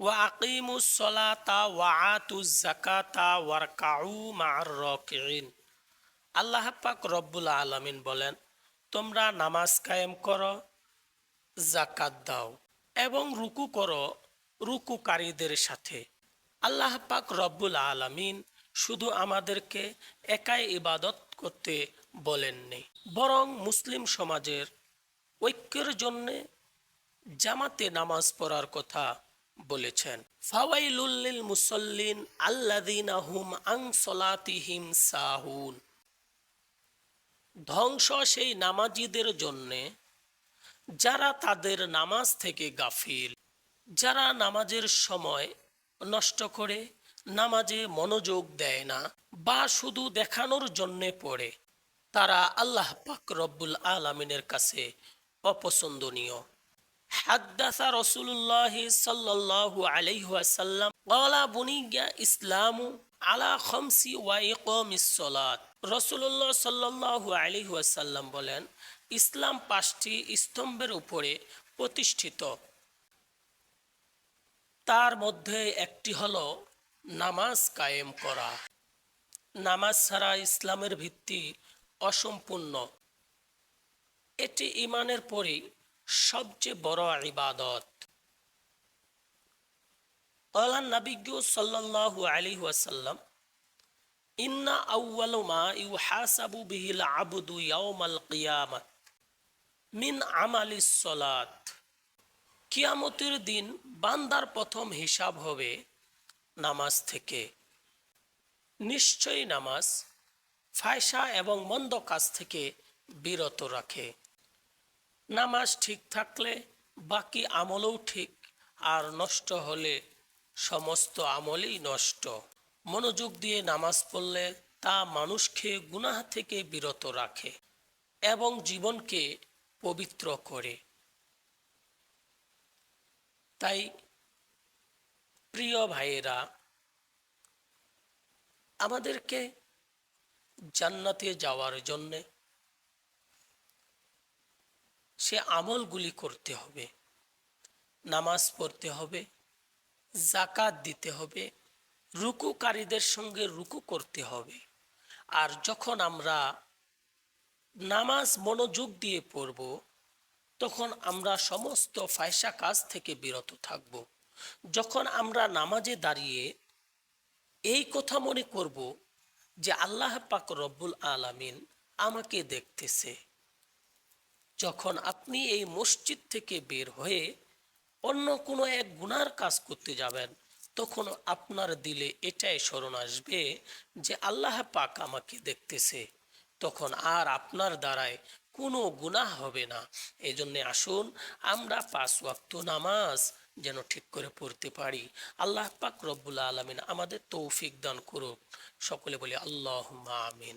ওয়া সলাতা ওয়া জাকাতা আল্লাহ পাক রব্বুল আলামিন বলেন, তোমরা নামাজ কায়েম করো জাকাত দাও এবং রুকু করো রুকুকারীদের সাথে। আল্লাহ পাক রব্বুল আলামিন শুধু আমাদেরকে একাই ইবাদত করতে বলেননি, বরং মুসলিম সমাজের ঐক্যের জন্যে জামাতে নামাজ পড়ার কথা বলেছেন ফাওয়াইলুল্লিল মুসল্লিন আন সলাতিহিম সাহুন। ধ্বংস সেই নামাজিদের জন্যে, যারা তাদের নামাজ থেকে গাফিল, যারা নামাজের সময় নষ্ট করে, নামাজে মনোযোগ দেয় না বা শুধু দেখানোর জন্যে পড়ে, তারা আল্লাহ পাক রব্বুল আলমিনের কাছে অপছন্দনীয়। হাদ্দাসা রসুল্লাহ সাল্লাল্লাহু আলাইহি ওয়াসাল্লাম, ক্বালা বুনিয়া ইসলামু আলা খামসি রসুল্লাহ ওয়াসাল্লাম বলেন, ইসলাম পাঁচটি স্তম্ভের উপরে প্রতিষ্ঠিত। তার মধ্যে একটি হলো নামাজ কায়েম করা। নামাজ ছাড়া ইসলামের ভিত্তি অসম্পূর্ণ। এটি ইমানের পরেই সবচেয়ে বড় ইবাদত। মা কিয়ামাত মিন সলাত কিয়ামতের দিন বান্দার প্রথম হিসাব হবে নামাজ থেকে। নিশ্চয়ই নামাজ ফায়সা এবং মন্দ কাজ থেকে বিরত রাখে। নামাজ ঠিক থাকলে বাকি আমলও ঠিক, আর নষ্ট হলে সমস্ত আমলই নষ্ট। মনোযোগ দিয়ে নামাজ পড়লে তা মানুষকে গুনাহ থেকে বিরত রাখে এবং জীবনকে পবিত্র করে। তাই প্রিয় ভাইয়েরা, আমাদেরকে জান্নাতে যাওয়ার জন্যে সে আমলগুলি করতে হবে। নামাজ পড়তে হবে জাকাত দিতে হবে, রুকুকারীদের সঙ্গে রুকু করতে হবে। আর যখন আমরা নামাজ মনোযোগ দিয়ে পড়ব, তখন আমরা সমস্ত ফায়সা কাজ থেকে বিরত থাকব। যখন আমরা নামাজে দাঁড়িয়ে এই কথা মনে করব যে আল্লাহ পাক রব্বুল আলামিন আমাকে দেখতেছে যখন আপনি এই মসজিদ থেকে বের হয়ে অন্য কোনো এক গুনার কাজ করতে যাবেন, তখন আপনার দিলে এটাই স্মরণ আসবে যে আল্লাহ পাক আমাকে দেখতেছে। তখন আর আপনার দ্বারায় কোনো গুনাহ হবে না। এই জন্যে আসুন, আমরা পাঁচ ওয়াক্ত নামাজ যেন ঠিক করে পড়তে পারি। আল্লাহ পাক রব্বুল আলমিন আমাদের তৌফিক দান করুক। সকলে বলি আল্লাহ আমিন।